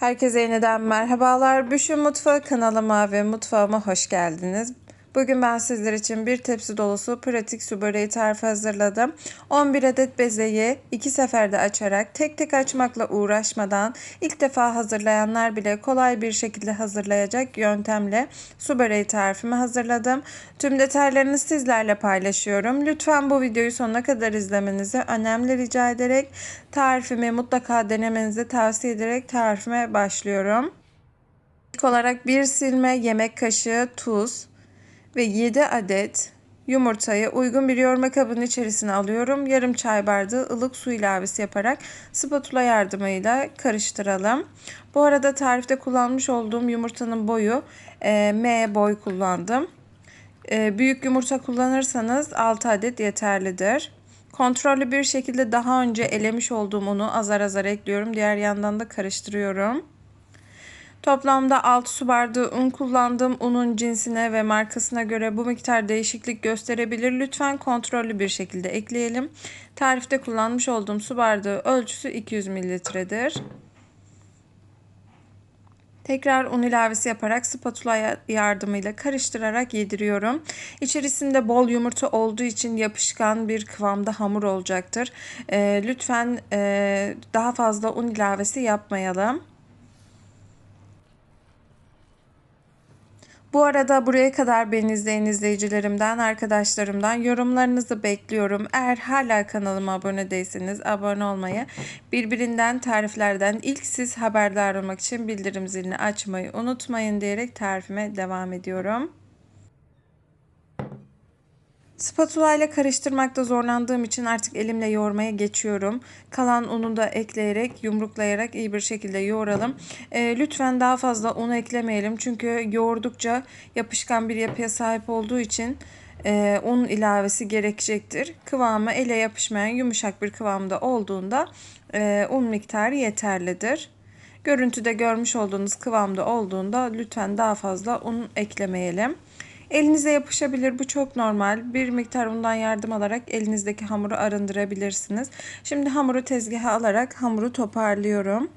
Herkese yeniden merhabalar. Büşün Mutfağı kanalıma ve mutfağıma hoş geldiniz. Bugün ben sizler için bir tepsi dolusu pratik su böreği tarifi hazırladım. 11 adet bezeyi iki seferde açarak tek tek açmakla uğraşmadan ilk defa hazırlayanlar bile kolay bir şekilde hazırlayacak yöntemle su böreği tarifimi hazırladım. Tüm detaylarını sizlerle paylaşıyorum. Lütfen bu videoyu sonuna kadar izlemenizi önemli rica ederek tarifimi mutlaka denemenizi tavsiye ederek tarifime başlıyorum. İlk olarak bir silme yemek kaşığı tuz, ve 7 adet yumurtayı uygun bir yoğurma kabının içerisine alıyorum. Yarım çay bardağı ılık su ilavesi yaparak spatula yardımıyla karıştıralım. Bu arada tarifte kullanmış olduğum yumurtanın boyu e, M boy kullandım. E, büyük yumurta kullanırsanız 6 adet yeterlidir. Kontrollü bir şekilde daha önce elemiş olduğum unu azar azar ekliyorum. Diğer yandan da karıştırıyorum. Toplamda 6 su bardağı un kullandım. Unun cinsine ve markasına göre bu miktar değişiklik gösterebilir. Lütfen kontrollü bir şekilde ekleyelim. Tarifte kullanmış olduğum su bardağı ölçüsü 200 mililitredir. Tekrar un ilavesi yaparak spatula yardımıyla karıştırarak yediriyorum. İçerisinde bol yumurta olduğu için yapışkan bir kıvamda hamur olacaktır. E, lütfen e, daha fazla un ilavesi yapmayalım. Bu arada buraya kadar beni izleyen izleyicilerimden, arkadaşlarımdan yorumlarınızı bekliyorum. Eğer hala kanalıma abone değilseniz abone olmayı, birbirinden tariflerden ilk siz haberdar olmak için bildirim zilini açmayı unutmayın diyerek tarifime devam ediyorum. Spatula ile karıştırmakta zorlandığım için artık elimle yoğurmaya geçiyorum. Kalan unu da ekleyerek yumruklayarak iyi bir şekilde yoğuralım. E, lütfen daha fazla un eklemeyelim. Çünkü yoğurdukça yapışkan bir yapıya sahip olduğu için e, un ilavesi gerekecektir. Kıvamı ele yapışmayan yumuşak bir kıvamda olduğunda e, un miktarı yeterlidir. Görüntüde görmüş olduğunuz kıvamda olduğunda lütfen daha fazla un eklemeyelim. Elinize yapışabilir. Bu çok normal. Bir miktar undan yardım alarak elinizdeki hamuru arındırabilirsiniz. Şimdi hamuru tezgaha alarak hamuru toparlıyorum.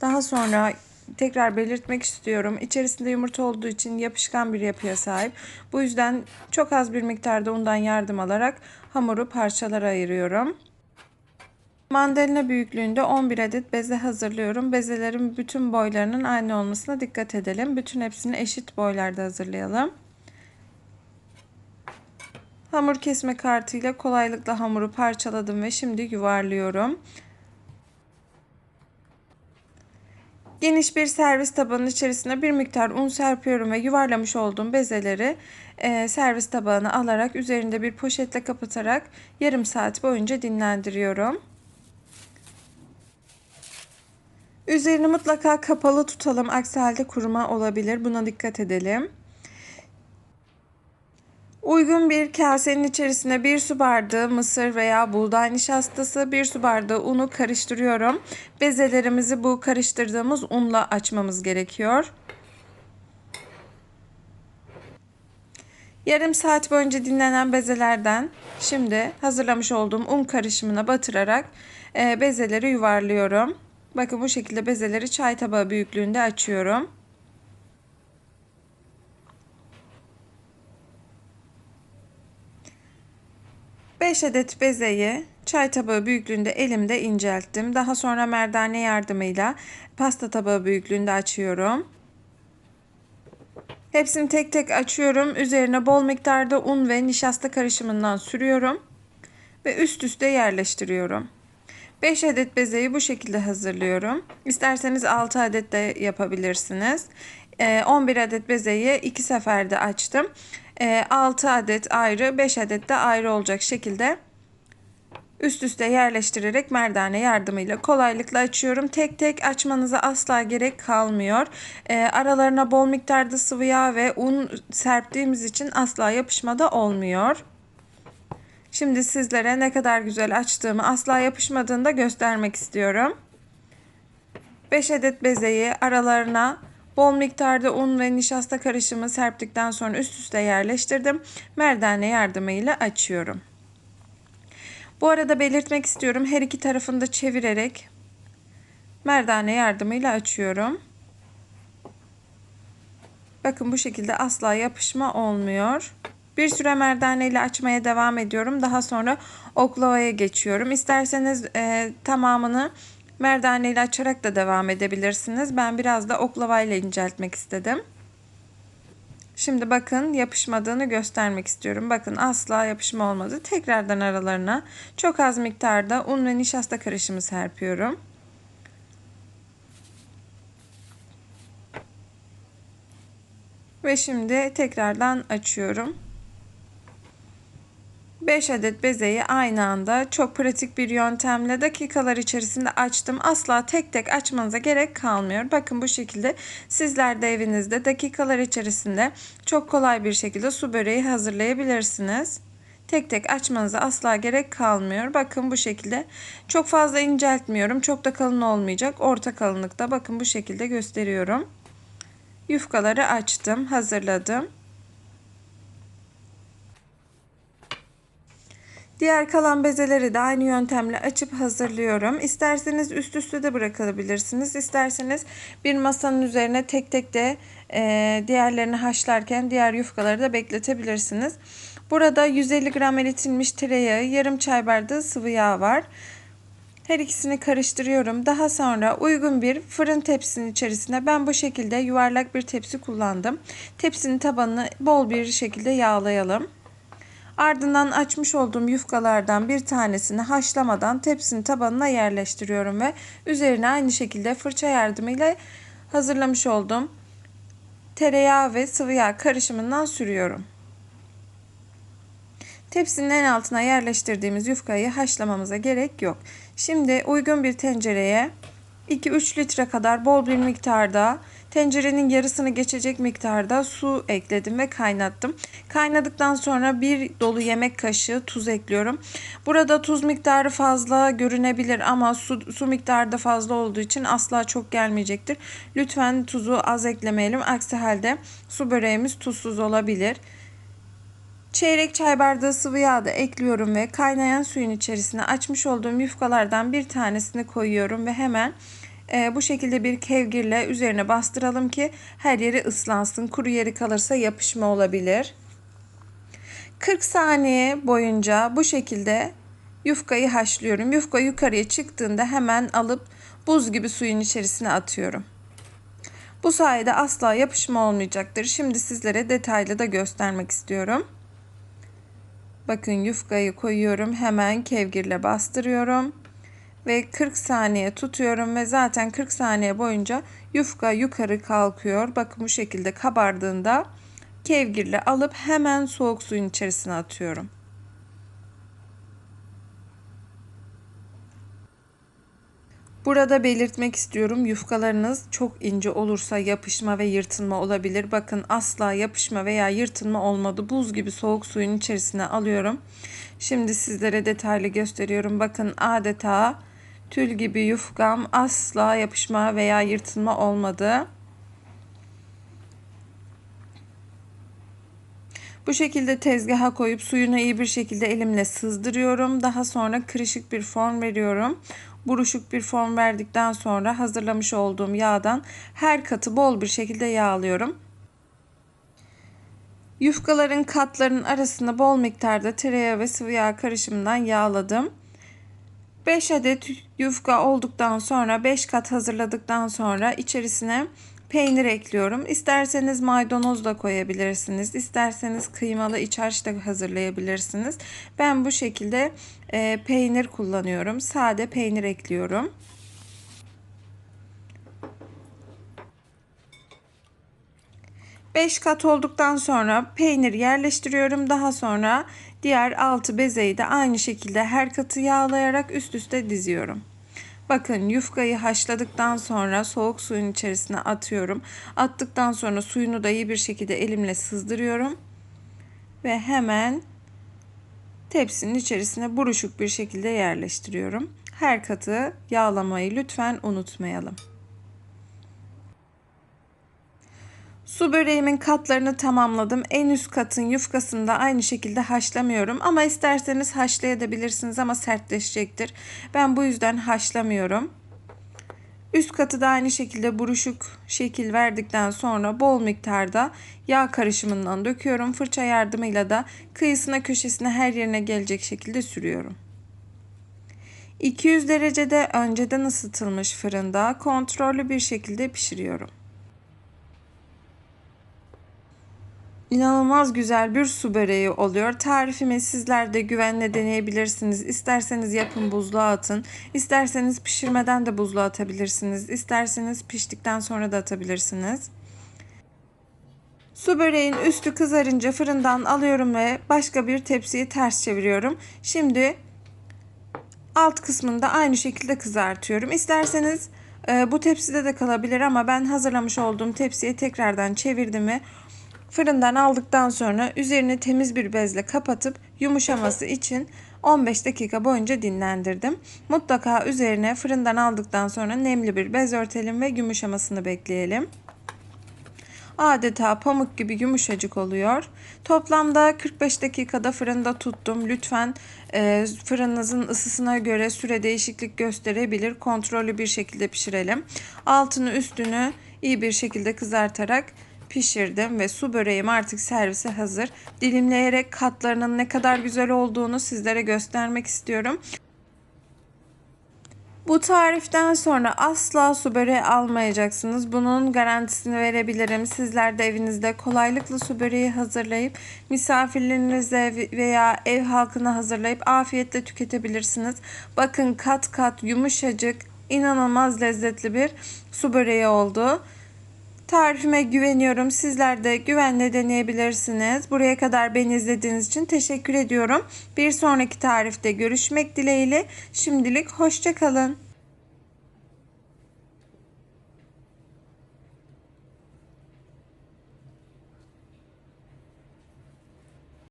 Daha sonra tekrar belirtmek istiyorum. İçerisinde yumurta olduğu için yapışkan bir yapıya sahip. Bu yüzden çok az bir miktarda undan yardım alarak hamuru parçalara ayırıyorum. Mandalina büyüklüğünde 11 adet beze hazırlıyorum. Bezelerin bütün boylarının aynı olmasına dikkat edelim. Bütün hepsini eşit boylarda hazırlayalım. Hamur kesme kartıyla kolaylıkla hamuru parçaladım ve şimdi yuvarlıyorum. Geniş bir servis tabanının içerisine bir miktar un serpiyorum ve yuvarlamış olduğum bezeleri e, servis tabağına alarak üzerinde bir poşetle kapatarak yarım saat boyunca dinlendiriyorum. Üzerini mutlaka kapalı tutalım. Aksi halde kuruma olabilir. Buna dikkat edelim. Uygun bir kasenin içerisine bir su bardağı mısır veya buğday nişastası, bir su bardağı unu karıştırıyorum. Bezelerimizi bu karıştırdığımız unla açmamız gerekiyor. Yarım saat boyunca dinlenen bezelerden şimdi hazırlamış olduğum un karışımına batırarak e, bezeleri yuvarlıyorum. Bakın bu şekilde bezeleri çay tabağı büyüklüğünde açıyorum. 5 adet bezeyi çay tabağı büyüklüğünde elimde incelttim. Daha sonra merdane yardımıyla pasta tabağı büyüklüğünde açıyorum. Hepsini tek tek açıyorum. Üzerine bol miktarda un ve nişasta karışımından sürüyorum ve üst üste yerleştiriyorum. 5 adet bezeyi bu şekilde hazırlıyorum. İsterseniz 6 adet de yapabilirsiniz. 11 ee, adet bezeyi 2 seferde açtım. 6 ee, adet ayrı 5 adet de ayrı olacak şekilde üst üste yerleştirerek merdane yardımıyla kolaylıkla açıyorum. Tek tek açmanıza asla gerek kalmıyor. E, aralarına bol miktarda sıvı yağ ve un serptiğimiz için asla yapışmada olmuyor. Şimdi sizlere ne kadar güzel açtığımı asla yapışmadığında göstermek istiyorum. 5 adet bezeyi aralarına Bol miktarda un ve nişasta karışımı serptikten sonra üst üste yerleştirdim. Merdane yardımıyla açıyorum. Bu arada belirtmek istiyorum her iki tarafını da çevirerek merdane yardımıyla açıyorum. Bakın bu şekilde asla yapışma olmuyor. Bir süre merdane ile açmaya devam ediyorum. Daha sonra oklavaya geçiyorum. İsterseniz e, tamamını merdane ile açarak da devam edebilirsiniz. Ben biraz da oklava ile inceltmek istedim. Şimdi bakın yapışmadığını göstermek istiyorum. Bakın asla yapışma olmadı. Tekrardan aralarına çok az miktarda un ve nişasta karışımı serpiyorum. Ve şimdi tekrardan açıyorum. 5 adet bezeyi aynı anda çok pratik bir yöntemle dakikalar içerisinde açtım. Asla tek tek açmanıza gerek kalmıyor. Bakın bu şekilde sizler de evinizde dakikalar içerisinde çok kolay bir şekilde su böreği hazırlayabilirsiniz. Tek tek açmanıza asla gerek kalmıyor. Bakın bu şekilde çok fazla inceltmiyorum. Çok da kalın olmayacak. Orta kalınlıkta bakın bu şekilde gösteriyorum. Yufkaları açtım, hazırladım. Diğer kalan bezeleri de aynı yöntemle açıp hazırlıyorum. İsterseniz üst üste de bırakabilirsiniz. İsterseniz bir masanın üzerine tek tek de e, diğerlerini haşlarken diğer yufkaları da bekletebilirsiniz. Burada 150 gram eritilmiş tereyağı, yarım çay bardağı sıvı yağ var. Her ikisini karıştırıyorum. Daha sonra uygun bir fırın tepsinin içerisine ben bu şekilde yuvarlak bir tepsi kullandım. Tepsinin tabanını bol bir şekilde yağlayalım. Ardından açmış olduğum yufkalardan bir tanesini haşlamadan tepsinin tabanına yerleştiriyorum ve üzerine aynı şekilde fırça yardımıyla hazırlamış olduğum tereyağı ve sıvı yağ karışımından sürüyorum. Tepsinin en altına yerleştirdiğimiz yufkayı haşlamamıza gerek yok. Şimdi uygun bir tencereye 2-3 litre kadar bol bir miktarda tencerenin yarısını geçecek miktarda su ekledim ve kaynattım. Kaynadıktan sonra bir dolu yemek kaşığı tuz ekliyorum. Burada tuz miktarı fazla görünebilir ama su, su miktarı da fazla olduğu için asla çok gelmeyecektir. Lütfen tuzu az eklemeyelim. Aksi halde su böreğimiz tuzsuz olabilir. Çeyrek çay bardağı sıvı yağ da ekliyorum ve kaynayan suyun içerisine açmış olduğum yufkalardan bir tanesini koyuyorum ve hemen e, bu şekilde bir kevgirle üzerine bastıralım ki her yeri ıslansın. Kuru yeri kalırsa yapışma olabilir. 40 saniye boyunca bu şekilde yufkayı haşlıyorum. Yufka yukarıya çıktığında hemen alıp buz gibi suyun içerisine atıyorum. Bu sayede asla yapışma olmayacaktır. Şimdi sizlere detaylı da göstermek istiyorum. Bakın yufkayı koyuyorum. Hemen kevgirle bastırıyorum. Ve 40 saniye tutuyorum ve zaten 40 saniye boyunca yufka yukarı kalkıyor. Bakın bu şekilde kabardığında kevgirle alıp hemen soğuk suyun içerisine atıyorum. Burada belirtmek istiyorum yufkalarınız çok ince olursa yapışma ve yırtılma olabilir. Bakın asla yapışma veya yırtılma olmadı. Buz gibi soğuk suyun içerisine alıyorum. Şimdi sizlere detaylı gösteriyorum. Bakın adeta tül gibi yufkam asla yapışma veya yırtılma olmadı. Bu şekilde tezgaha koyup suyunu iyi bir şekilde elimle sızdırıyorum. Daha sonra kırışık bir form veriyorum buruşuk bir form verdikten sonra hazırlamış olduğum yağdan her katı bol bir şekilde yağlıyorum. Yufkaların katlarının arasında bol miktarda tereyağı ve sıvı yağ karışımından yağladım. 5 adet yufka olduktan sonra 5 kat hazırladıktan sonra içerisine peynir ekliyorum. İsterseniz maydanoz da koyabilirsiniz. İsterseniz kıymalı iç harç da hazırlayabilirsiniz. Ben bu şekilde e, peynir kullanıyorum. Sade peynir ekliyorum. Beş kat olduktan sonra peynir yerleştiriyorum. Daha sonra diğer altı bezeyi de aynı şekilde her katı yağlayarak üst üste diziyorum. Bakın yufkayı haşladıktan sonra soğuk suyun içerisine atıyorum. Attıktan sonra suyunu da iyi bir şekilde elimle sızdırıyorum. Ve hemen tepsinin içerisine buruşuk bir şekilde yerleştiriyorum. Her katı yağlamayı lütfen unutmayalım. Su böreğimin katlarını tamamladım. En üst katın yufkasını da aynı şekilde haşlamıyorum. Ama isterseniz haşlayabilirsiniz ama sertleşecektir. Ben bu yüzden haşlamıyorum. Üst katı da aynı şekilde buruşuk şekil verdikten sonra bol miktarda yağ karışımından döküyorum. Fırça yardımıyla da kıyısına köşesine her yerine gelecek şekilde sürüyorum. 200 derecede önceden ısıtılmış fırında kontrollü bir şekilde pişiriyorum. İnanılmaz güzel bir su böreği oluyor. Tarifimi sizler de güvenle deneyebilirsiniz. İsterseniz yapın buzluğa atın. İsterseniz pişirmeden de buzluğa atabilirsiniz. İsterseniz piştikten sonra da atabilirsiniz. Su böreğin üstü kızarınca fırından alıyorum ve başka bir tepsiyi ters çeviriyorum. Şimdi alt kısmını da aynı şekilde kızartıyorum. İsterseniz e, bu tepside de kalabilir ama ben hazırlamış olduğum tepsiye tekrardan çevirdim ve Fırından aldıktan sonra üzerini temiz bir bezle kapatıp yumuşaması için 15 dakika boyunca dinlendirdim. Mutlaka üzerine fırından aldıktan sonra nemli bir bez örtelim ve yumuşamasını bekleyelim. Adeta pamuk gibi yumuşacık oluyor. Toplamda 45 dakikada fırında tuttum. Lütfen e, fırınınızın ısısına göre süre değişiklik gösterebilir. Kontrollü bir şekilde pişirelim. Altını üstünü iyi bir şekilde kızartarak pişirdim ve su böreğim artık servise hazır. Dilimleyerek katlarının ne kadar güzel olduğunu sizlere göstermek istiyorum. Bu tariften sonra asla su böreği almayacaksınız. Bunun garantisini verebilirim. Sizler de evinizde kolaylıkla su böreği hazırlayıp misafirlerinize veya ev halkına hazırlayıp afiyetle tüketebilirsiniz. Bakın kat kat yumuşacık, inanılmaz lezzetli bir su böreği oldu. Tarifime güveniyorum. Sizler de güvenle deneyebilirsiniz. Buraya kadar beni izlediğiniz için teşekkür ediyorum. Bir sonraki tarifte görüşmek dileğiyle. Şimdilik hoşçakalın.